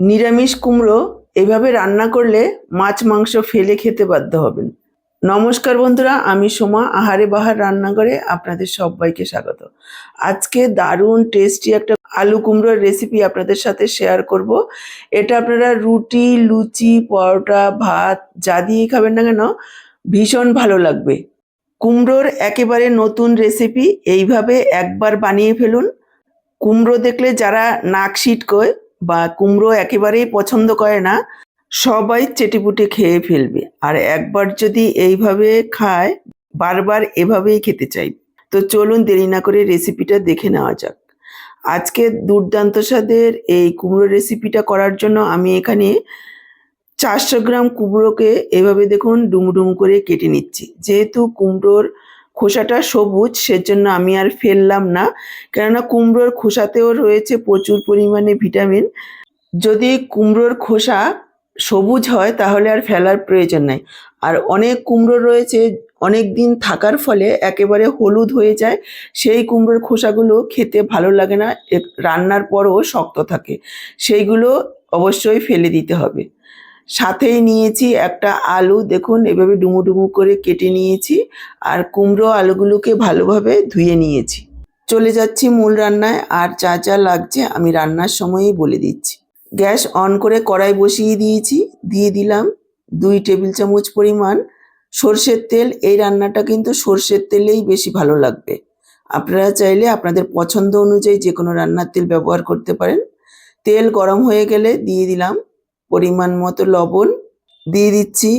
নিরামিষ কুমড়ো এভাবে রান্না করলে মাছ, মাংস ফেলে খেতে বাধ্য হবেন। নমস্কার বন্ধুরা, আমি সোমা, আহারে বাহার রান্নাঘরে আপনাদের সবাইকে স্বাগত। আজকে দারুণ টেস্টি একটা আলু কুমড়োর রেসিপি আপনাদের সাথে শেয়ার করব। এটা আপনারা রুটি, লুচি, পরোটা, ভাত যা দিয়েই খাবেন না কেন, ভীষণ ভালো লাগবে। কুমড়োর একেবারে নতুন রেসিপি এইভাবে একবার বানিয়ে ফেলুন। কুমড়ো দেখলে যারা নাক সিটকোয় বা কুমড়ো একেবারেই পছন্দ করে না, সবাই চেটেপুটে খেয়ে ফেলবে। আর একবার যদি এইভাবে খায়, বারবার এভাবেই খেতে চাই। তো চলুন দেরি না করে রেসিপিটা দেখে নেওয়া যাক। আজকে দুর্দান্ত স্বাদের এই কুমড়ো রেসিপিটা করার জন্য আমি এখানে চারশো গ্রাম কুমড়োকে এভাবে দেখুন ডুমডুম করে কেটে নিচ্ছি। যেহেতু কুমড়োর খোসাটা সবুজ, সেজন্য আমি আর ফেললাম না। কেননা কুমড়োর খোসাতেও রয়েছে প্রচুর পরিমাণে ভিটামিন। যদি কুমড়োর খোসা সবুজ হয়, তাহলে আর ফেলার প্রয়োজন নাই। আর অনেক কুমড়ো রয়েছে, অনেক দিন থাকার ফলে একেবারে হলুদ হয়ে যায়। সেই কুমড়োর খোসাগুলো খেতে ভালো লাগে না রান্নার পরও শক্ত থাকে। সেইগুলো অবশ্যই ফেলে দিতে হবে। সাথেই নিয়েছি একটা আলু। দেখুন, এভাবে ডুমু ডুমু করে কেটে নিয়েছি আর কুমড়ো আলুগুলোকে ভালোভাবে ধুয়ে নিয়েছি। চলে যাচ্ছি মূল রান্নায়, আর যা যা লাগছে আমি রান্নার সময়ই বলে দিচ্ছি। গ্যাস অন করে কড়াই বসিয়ে দিয়েছি। দিয়ে দিলাম দুই টেবিল চামচ পরিমাণ সর্ষের তেল। এই রান্নাটা কিন্তু সর্ষের তেলেই বেশি ভালো লাগবে। আপনারা চাইলে আপনাদের পছন্দ অনুযায়ী যে কোনো রান্নার তেল ব্যবহার করতে পারেন। তেল গরম হয়ে গেলে দিয়ে দিলাম পরিমাণ মতো লবণ দিয়ে দিচ্ছি।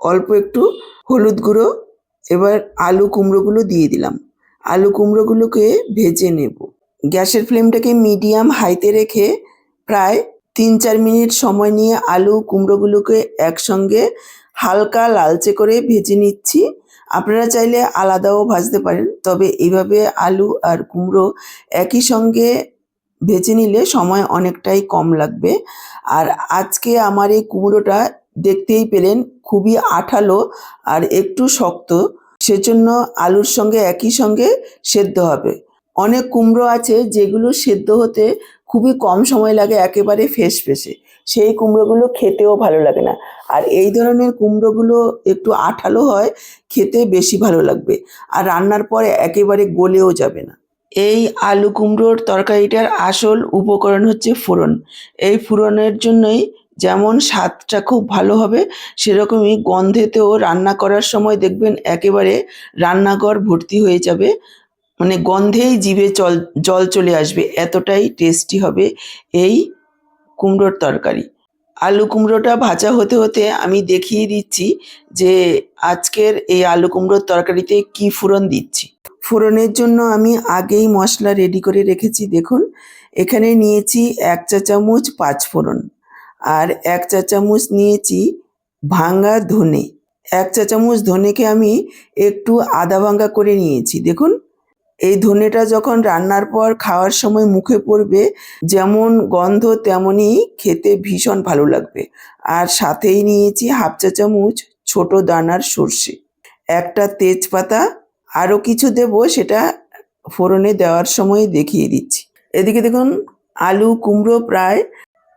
অল্প একটু হলুদ গুঁড়ো। এবার আলু কুমড়োগুলো দিয়ে দিলাম। আলু কুমড়োগুলোকে ভেজে নেব। গ্যাসের ফ্লেমটাকে মিডিয়াম হাইতে রেখে প্রায় তিন চার মিনিট সময় নিয়ে আলু কুমড়োগুলোকে একসঙ্গে হালকা লালচে করে ভেজে নিচ্ছি। আপনারা চাইলে আলাদাও ভাজতে পারেন। তবে এইভাবে আলু আর কুমড়ো একই সঙ্গে ভেজে নিলে সময় অনেকটাই কম লাগবে। আর আজকে আমার এই কুমড়োটা দেখতেই পেলেন খুবই আঠালো আর একটু শক্ত। সেজন্য আলুর সঙ্গে একই সঙ্গে সেদ্ধ হবে। অনেক কুমড়ো আছে যেগুলো সেদ্ধ হতে খুবই কম সময় লাগে একেবারে ফেস ফেসে সেই কুমড়োগুলো খেতেও ভালো লাগে না। আর এই ধরনের কুমড়োগুলো একটু আঠালো হয়, খেতে বেশি ভালো লাগবে। আর রান্নার পরে একেবারে গলেও যাবে না। এই আলু কুমড়োর তরকারিটার আসল উপকরণ হচ্ছে ফোড়ন। এই ফোড়নের জন্যই যেমন স্বাদটা খুব ভালো হবে, সেরকমই গন্ধেতেও রান্না করার সময় দেখবেন একেবারে রান্নাঘর ভর্তি হয়ে যাবে। মানে গন্ধেই জিভে জল জল চলে আসবে, এতটাই টেস্টি হবে এই কুমড়োর তরকারি। আলু কুমড়োটা ভাজা হতে হতে আমি দেখিয়ে দিচ্ছি যে আজকের এই আলু কুমড়োর তরকারিতে কি ফোড়ন দিচ্ছি। ফোড়নের জন্য আমি আগেই মশলা রেডি করে রেখেছি, দেখুন। এখানে নিয়েছি এক চা চামচ পাঁচ ফোড়ন আর এক চা চামচ নিয়েছি ভাঙা ধনে। এক চা চামচ ধনেকে আমি একটু আদা ভাঙা করে নিয়েছি, দেখুন। এই ধনেটা যখন রান্নার পর খাওয়ার সময় মুখে পড়বে, যেমন গন্ধ তেমনই খেতে ভীষণ ভালো লাগবে। আর সাথেই নিয়েছি হাফ চা চামচ ছোট দানার সর্ষে, একটা তেজপাতা আরও কিছু দেব সেটা ফোড়নে দেওয়ার সময় দেখিয়ে দিচ্ছি। এদিকে দেখুন, আলু, কুমড়ো প্রায়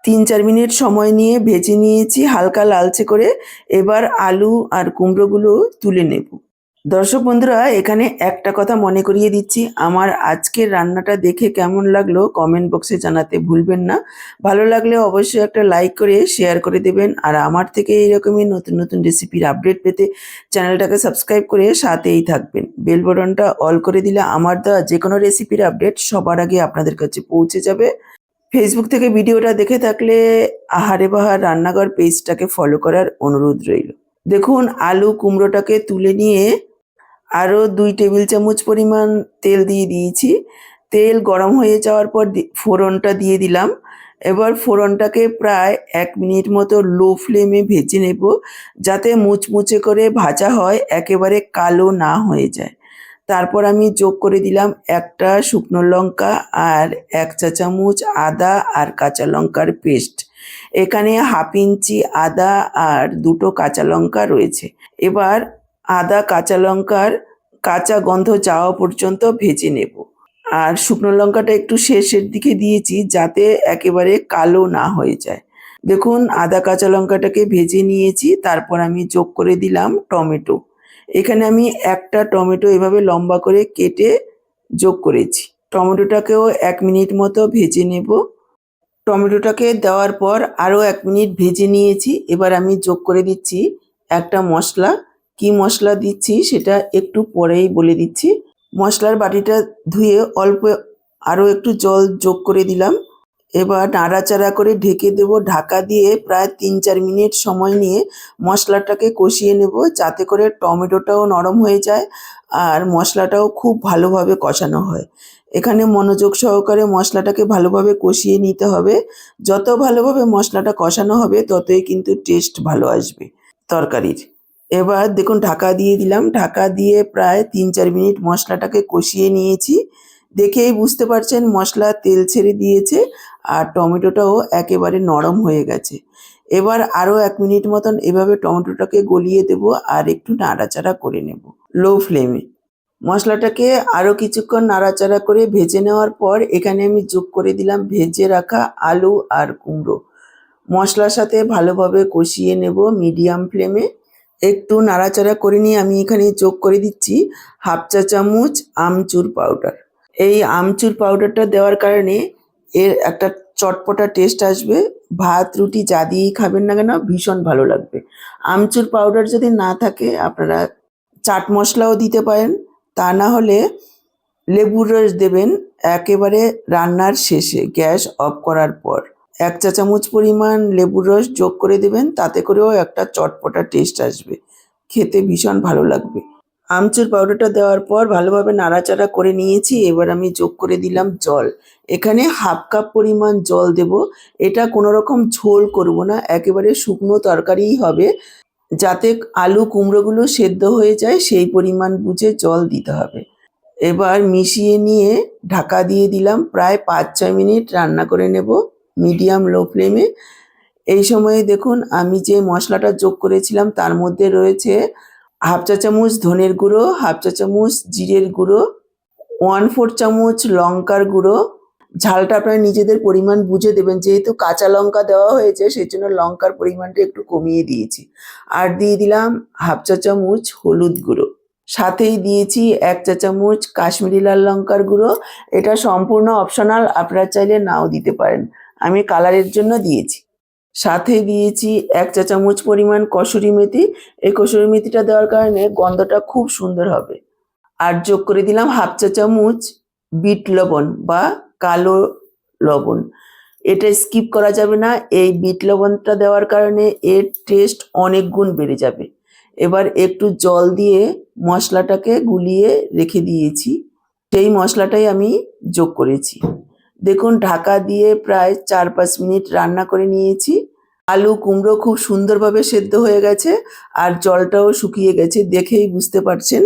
তিন চার মিনিট সময় নিয়ে ভেজে নিয়েছি, হালকা লালচে করে। এবার আলু আর কুমড়োগুলো তুলে নেব। দর্শক বন্ধুরা, এখানে একটা কথা মনে করিয়ে দিচ্ছি। আমার আজকের রান্নাটা দেখে কেমন লাগল কমেন্ট বক্সে জানাতে ভুলবেন না। ভালো লাগলে অবশ্যই একটা লাইক করে, শেয়ার করে দেবেন। আর আমার থেকে এইরকমই নতুন নতুন রেসিপির আপডেট পেতে চ্যানেলটাকে সাবস্ক্রাইব করে সাথেই থাকবেন। বেল বটনটা অল করে দিলে আমার দেওয়া যে কোনো রেসিপির আপডেট সবার আগে আপনাদের কাছে পৌঁছে যাবে। ফেসবুক থেকে ভিডিওটা দেখে থাকলে আহারে বাহার রান্নাঘর পেজটাকে ফলো করার অনুরোধ রইল। দেখুন, আলু কুমড়োটাকে তুলে নিয়ে আরও দুই টেবিল চামচ পরিমাণ তেল দিয়ে দিয়েছি। তেল গরম হয়ে যাওয়ার পর ফোড়নটা দিয়ে দিলাম। এবার ফোড়নটাকে প্রায় এক মিনিট মতো লো ফ্লেমে ভেজে নেব, যাতে মুচমুচে করে ভাজা হয়, একেবারে কালো না হয়ে যায়। তারপর আমি যোগ করে দিলাম একটা শুকনো লঙ্কা আর এক চা চামচ আদা আর কাঁচা লঙ্কার পেস্ট। এখানে হাফ ইঞ্চি আদা আর দুটো কাঁচা লঙ্কা রয়েছে। এবার আদা, কাঁচা লঙ্কার কাঁচা গন্ধ যাওয়া পর্যন্ত ভেজে নেব। আর শুকনো লঙ্কাটা একটু শেষের দিকে দিয়েছি যাতে একেবারে কালো না হয়ে যায়। দেখুন, আদা, কাঁচা লঙ্কাটাকে ভেজে নিয়েছি, তারপর আমি যোগ করে দিলাম টমেটো। এখানে আমি একটা টমেটো এভাবে লম্বা করে কেটে যোগ করেছি। টমেটোটাকেও এক মিনিট মতো ভেজে নেব। টমেটোটাকে দেওয়ার পর আরও এক মিনিট ভেজে নিয়েছি। এবার আমি যোগ করে দিচ্ছি একটা মশলা। কি মশলা দিচ্ছি সেটা একটু পরেই বলে দিচ্ছি। মশলার বাটিটা ধুয়ে অল্প আরও একটু জল যোগ করে দিলাম। এবার নাড়াচাড়া করে ঢেকে দেব ঢাকা দিয়ে প্রায় তিন চার মিনিট সময় নিয়ে মশলাটাকে কষিয়ে নেব যাতে করে টমেটোটাও নরম হয়ে যায় আর মশলাটাও খুব ভালোভাবে কষানো হয়। এখানে মনোযোগ সহকারে মশলাটাকে ভালোভাবে কষিয়ে নিতে হবে। যত ভালোভাবে মশলাটা কষানো হবে ততই কিন্তু টেস্ট ভালো আসবে তরকারির। এবার দেখুন ঢাকা দিয়ে দিলাম। ঢাকা দিয়ে প্রায় তিন চার মিনিট মশলাটাকে কষিয়ে নিয়েছি। দেখেই বুঝতে পারছেন মশলা তেল ছেড়ে দিয়েছে আর টমেটোটাও একেবারে নরম হয়ে গেছে। এবার আরও এক মিনিট মতন এভাবে টমেটোটাকে গলিয়ে দেব আর একটু নাড়াচাড়া করে নেব। লো ফ্লেমে। মশলাটাকে আরও কিছুক্ষণ নাড়াচাড়া করে ভেজে নেওয়ার পর এখানে আমি যোগ করে দিলাম ভেজে রাখা আলু আর কুমড়ো। মশলার সাথে ভালোভাবে কষিয়ে নেব মিডিয়াম ফ্লেমে। একটু নাড়াচাড়া করে নিয়ে আমি এখানে যোগ করে দিচ্ছি হাফ চা চামচ আমচুর পাউডার এই আমচুর পাউডারটা দেওয়ার কারণে এর একটা চটপটা টেস্ট আসবে। ভাত, রুটি যা দিয়েই খাবেন না কেন, ভীষণ ভালো লাগবে। আমচুর পাউডার যদি না থাকে, আপনারা চাট মশলাও দিতে পারেন। তা না হলে লেবুর রস দেবেন একেবারে রান্নার শেষে, গ্যাস অফ করার পর। এক চা চামচ পরিমাণ লেবুর রস যোগ করে দেবেন, তাতে করেও একটা চটপটা টেস্ট আসবে। খেতে ভীষণ ভালো লাগবে। আমচুর পাউডারটা দেওয়ার পর ভালোভাবে নাড়াচাড়া করে নিয়েছি, এবার আমি যোগ করে দিলাম জল। এখানে হাফ কাপ পরিমাণ জল দেব। এটা কোনো রকম ঝোল করব না, একেবারে শুকনো তরকারিই হবে। যাতে আলু কুমড়োগুলো সেদ্ধ হয়ে যায়, সেই পরিমাণ বুঝে জল দিতে হবে। এবার মিশিয়ে নিয়ে ঢাকা দিয়ে দিলাম, প্রায় পাঁচ ছয় মিনিট রান্না করে নেব। মিডিয়াম লো ফ্লেমে এই সময়ে দেখুন, আমি যে মশলাটা যোগ করেছিলাম, তার মধ্যে রয়েছে হাফ চা চামচ ধনের গুঁড়ো, হাফ চা চামচ জিরের গুঁড়ো ওয়ান ফোর চামচ লঙ্কার গুঁড়ো। ঝালটা আপনারা নিজেদের পরিমাণ বুঝে দেবেন, যেহেতু কাঁচা লঙ্কা দেওয়া হয়েছে সেই জন্য লঙ্কার পরিমাণটা একটু কমিয়ে দিয়েছি। আর দিয়ে দিলাম হাফ চা চামচ হলুদ গুঁড়ো। সাথেই দিয়েছি এক চা চামচ কাশ্মীরি লাল লঙ্কার গুঁড়ো। এটা সম্পূর্ণ অপশনাল আপনারা চাইলে নাও দিতে পারেন। আমি কালারের জন্য দিয়েছি। সাথে দিয়েছি এক চা চামচ পরিমাণ কসুরি মেথি। এই কসুরি মেথিটা দেওয়ার কারণে গন্ধটা খুব সুন্দর হবে। আর যোগ করে দিলাম হাফ চা চামচ বিট লবণ বা কালো লবণ। এটা স্কিপ করা যাবে না। এই বিট লবণটা দেওয়ার কারণে এর টেস্ট অনেক গুণ বেড়ে যাবে। এবার একটু জল দিয়ে মশলাটাকে গুলিয়ে রেখে দিয়েছি। সেই মশলাটাই আমি যোগ করেছি। দেখুন, ঢাকা দিয়ে প্রায় চার পাঁচ মিনিট রান্না করে নিয়েছি। আলু কুমড়ো খুব সুন্দরভাবে সেদ্ধ হয়ে গেছে আর জলটাও শুকিয়ে গেছে, দেখেই বুঝতে পারছেন।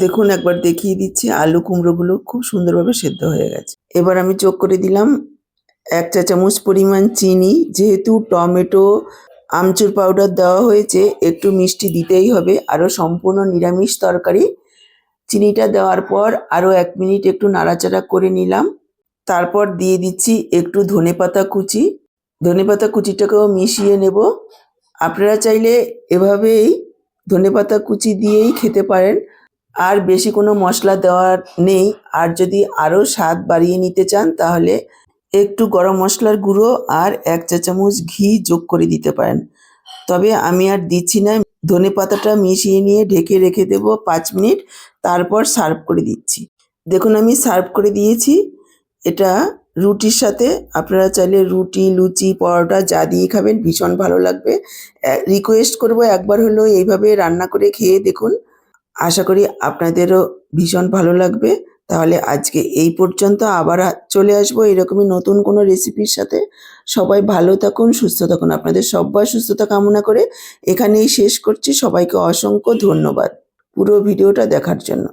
দেখুন, একবার দেখিয়ে দিচ্ছি, আলু কুমড়োগুলো খুব সুন্দরভাবে সেদ্ধ হয়ে গেছে। এবার আমি চোখ করে দিলাম এক চা চামচ পরিমাণ চিনি, যেহেতু টমেটো, আমচুর পাউডার দেওয়া হয়েছে, একটু মিষ্টি দিতেই হবে। আরও সম্পূর্ণ নিরামিষ তরকারি। চিনিটা দেওয়ার পর আরও এক মিনিট একটু নাড়াচাড়া করে নিলাম। তারপর দিয়ে দিচ্ছি একটু ধনেপাতা কুচি। ধনেপাতা কুচিটাকেও মিশিয়ে নেব। আপনারা চাইলে এভাবেই ধনেপাতা কুচি দিয়েই খেতে পারেন। আর বেশি কোনো মশলা দেওয়ার নেই। আর যদি আরও স্বাদ বাড়িয়ে নিতে চান, তাহলে একটু গরম মশলার গুঁড়ো আর এক চা চামচ ঘি যোগ করে দিতে পারেন। তবে আমি আর দিচ্ছি না। ধনে পাতাটা মিশিয়ে নিয়ে ঢেকে রেখে দেবো পাঁচ মিনিট। তারপর সার্ভ করে দিচ্ছি। দেখুন, আমি সার্ভ করে দিয়েছি। এটা রুটির সাথে আপনারা চাইলে রুটি, লুচি, পরোটা যা দিয়ে খাবেন, ভীষণ ভালো লাগবে। রিকোয়েস্ট করব একবার হলেও এইভাবে রান্না করে খেয়ে দেখুন। আশা করি আপনাদেরও ভীষণ ভালো লাগবে। তাহলে আজকে এই পর্যন্ত আবার চলে আসব এরকমই নতুন কোনো রেসিপির সাথে। সবাই ভালো থাকুন, সুস্থ থাকুন। আপনাদের সব্বার সুস্থতা কামনা করে এখানেই শেষ করছি। সবাইকে অসংখ্য ধন্যবাদ পুরো ভিডিওটা দেখার জন্য।